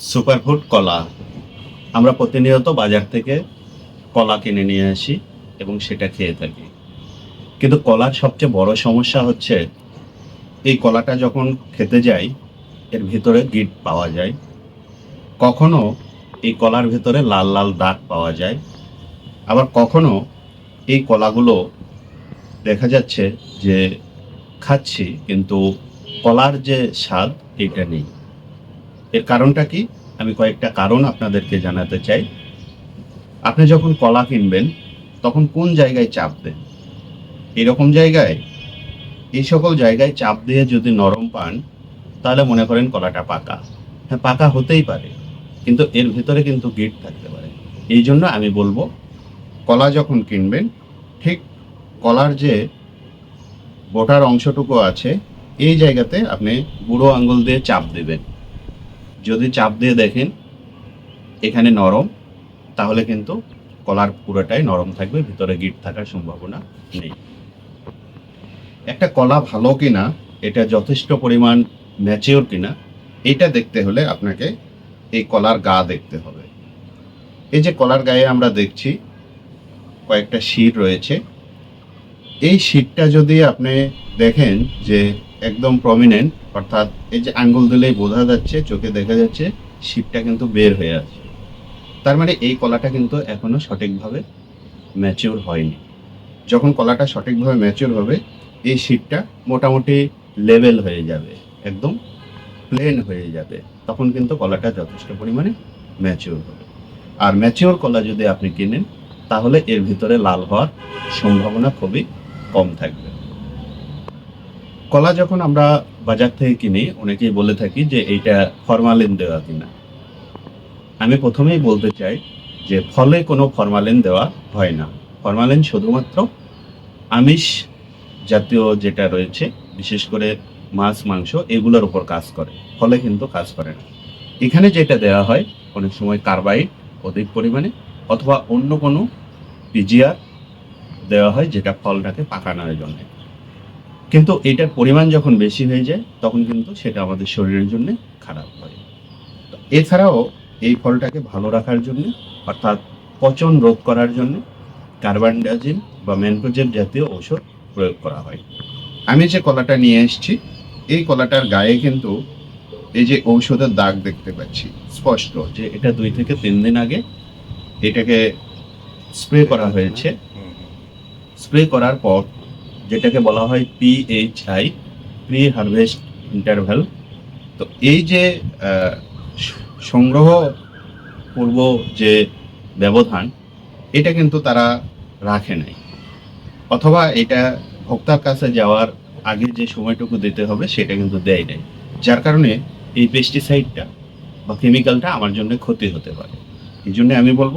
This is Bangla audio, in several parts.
সুপারফুড কলা। আমরা প্রতিনিয়ত বাজার থেকে কলা কিনে নিয়ে আসি এবং সেটা খেয়ে থাকি। কিন্তু কলার সবচেয়ে বড় সমস্যা হচ্ছে, এই কলাটা যখন খেতে যাই, এর ভিতরে গিট পাওয়া যায়। কখনো এই কলার ভিতরে লাল লাল দাগ পাওয়া যায়। আবার কখনো এই কলাগুলো দেখা যাচ্ছে যে খাচ্ছি, কিন্তু কলার যে স্বাদ, এটা নেই। এর কারণটা কি? আমি কয়েকটা কারণ আপনাদেরকে জানাতে চাই। আপনি যখন কলা কিনবেন, তখন কোন জায়গায় চাপ দেন? এরকম জায়গায়, এই সকল জায়গায় চাপ দিয়ে যদি নরম পান, তাহলে মনে করেন কলাটা পাকা। হ্যাঁ পাকা হতেই পারে, কিন্তু এর ভিতরে কিন্তু গিট থাকতে পারে। এই জন্য আমি বলব, কলা যখন কিনবেন, ঠিক কলার যে বোটার অংশটুকু আছে, এই জায়গাতে আপনি বুড়ো আঙ্গুল দিয়ে চাপ দেবেন। যদি চাপ দিয়ে দেখেন এখানে নরম, তাহলে কিন্তু কলার পুরোটাই নরম থাকবে, ভিতরে গিট থাকার সম্ভাবনা নেই। একটা কলা ভালো কিনা, এটা যথেষ্ট পরিমাণ ম্যাচিওর কিনা, এটা দেখতে হলে আপনাকে এই কলার গা দেখতে হবে। এই যে কলার গায়ে আমরা দেখছি, কয়েকটা শির রয়েছে। এই শিটটা যদি আপনি দেখেন যে একদম প্রমিনেন্ট অর্থাৎ এই যে আঙ্গুল দিলেই বোঝা যাচ্ছে, চোখে দেখা যাচ্ছে, শিপটা কিন্তু বের হয়ে আছে। তার মানে এই কলাটা কিন্তু এখনও সঠিকভাবে ম্যাচিওর হয়নি। যখন কলাটা সঠিকভাবে ম্যাচিওর হবে, এই শিপটা মোটামুটি লেভেল হয়ে যাবে, একদম প্লেন হয়ে যাবে। তখন কিন্তু কলাটা যথেষ্ট পরিমাণে ম্যাচিওর হবে। আর ম্যাচিওর কলা যদি আপনি কিনেন, তাহলে এর ভিতরে লাল হওয়ার সম্ভাবনা খুবই কম থাকবে। কলা যখন আমরা বাজার থেকে কিনি, অনেকেই বলে থাকি যে এইটা ফরমালিন দেওয়া কিনা। আমি প্রথমেই বলতে চাই যে ফলে কোনো ফরমালিন দেওয়া হয় না। ফরমালিন শুধুমাত্র আমিষ জাতীয় যেটা রয়েছে, বিশেষ করে মাছ, মাংস, এগুলোর উপর কাজ করে। ফলে কিন্তু কাজ করে না। এখানে যেটা দেওয়া হয়, অনেক সময় কার্বাইড অধিক পরিমাণে অথবা অন্য কোনো পিজিআর দেওয়া হয় যেটা ফলটাকে পাকানোর জন্য। কিন্তু এটার পরিমাণ যখন বেশি হয়ে যায় তখন কিন্তু সেটা আমাদের শরীরের জন্য খারাপ হয়। এছাড়াও এই ফলটাকে ভালো রাখার জন্য অর্থাৎ পচন রোধ করার জন্য কার্বানডাজিন বা ম্যানকোজেব জাতীয় ঔষধ প্রয়োগ করা হয়। আমি যে কলাটা নিয়ে এসেছি এই কলাটার গায়ে কিন্তু এই যে ঔষধের দাগ দেখতে পাচ্ছি স্পষ্ট যে এটা দুই থেকে তিন দিন আগে এটাকে স্প্রে করা হয়েছে। স্প্রে করার পর যেটাকে বলা হয় পিএইচআই প্রি হারভেস্ট ইন্টারভ্যাল তো এই যে সংগ্রহ পূর্ব যে ব্যবধান, এটা কিন্তু তারা রাখে নাই। অথবা এটা ভোক্তার কাছে যাওয়ার আগে যে সময়টুকু দিতে হবে, সেটা কিন্তু দেয় নাই। যার কারণে এই পেস্টিসাইডটা বা কেমিক্যালটা আমার জন্য ক্ষতি হতে পারে। এই জন্য আমি বলব,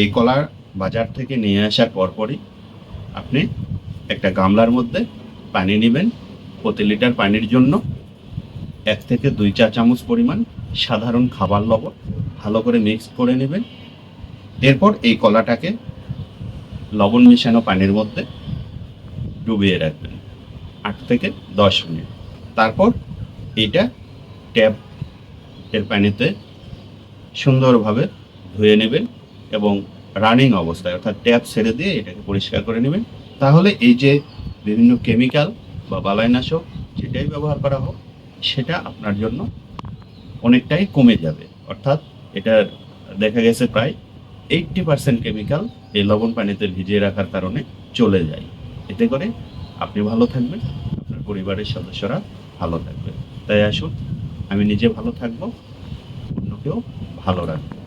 এই কলার বাজার থেকে নিয়ে আসার পরপরই আপনি একটা গামলার মধ্যে পানি নেবেন। প্রতি লিটার পানির জন্য এক থেকে দুই চা চামচ পরিমাণ সাধারণ খাবার লবণ ভালো করে মিক্স করে নেবেন। এরপর এই কলাটাকে লবণ মিশানো পানির মধ্যে ডুবিয়ে রাখবেন আট থেকে দশ মিনিট। তারপর এটা ট্যাপ এর পানিতে সুন্দরভাবে ধুয়ে নেবেন এবং রানিং অবস্থায় অর্থাৎ ট্যাপ ছেড়ে দিয়ে এটাকে পরিষ্কার করে নেবেন। তাহলে এই যে বিভিন্ন কেমিক্যাল বা বালাইনাশক যেটাই ব্যবহার করা হোক, সেটা আপনার জন্য অনেকটাই কমে যাবে। অর্থাৎ এটা দেখা গেছে প্রায় এইটটি পার্সেন্ট কেমিক্যাল এই লবণ পানিতে ভিজিয়ে রাখার কারণে চলে যায়। এতে করে আপনি ভালো থাকবেন, আপনার পরিবারের সদস্যরা ভালো থাকবে তাই আসুন, আমি নিজে ভালো থাকব, অন্যকেও ভালো রাখব।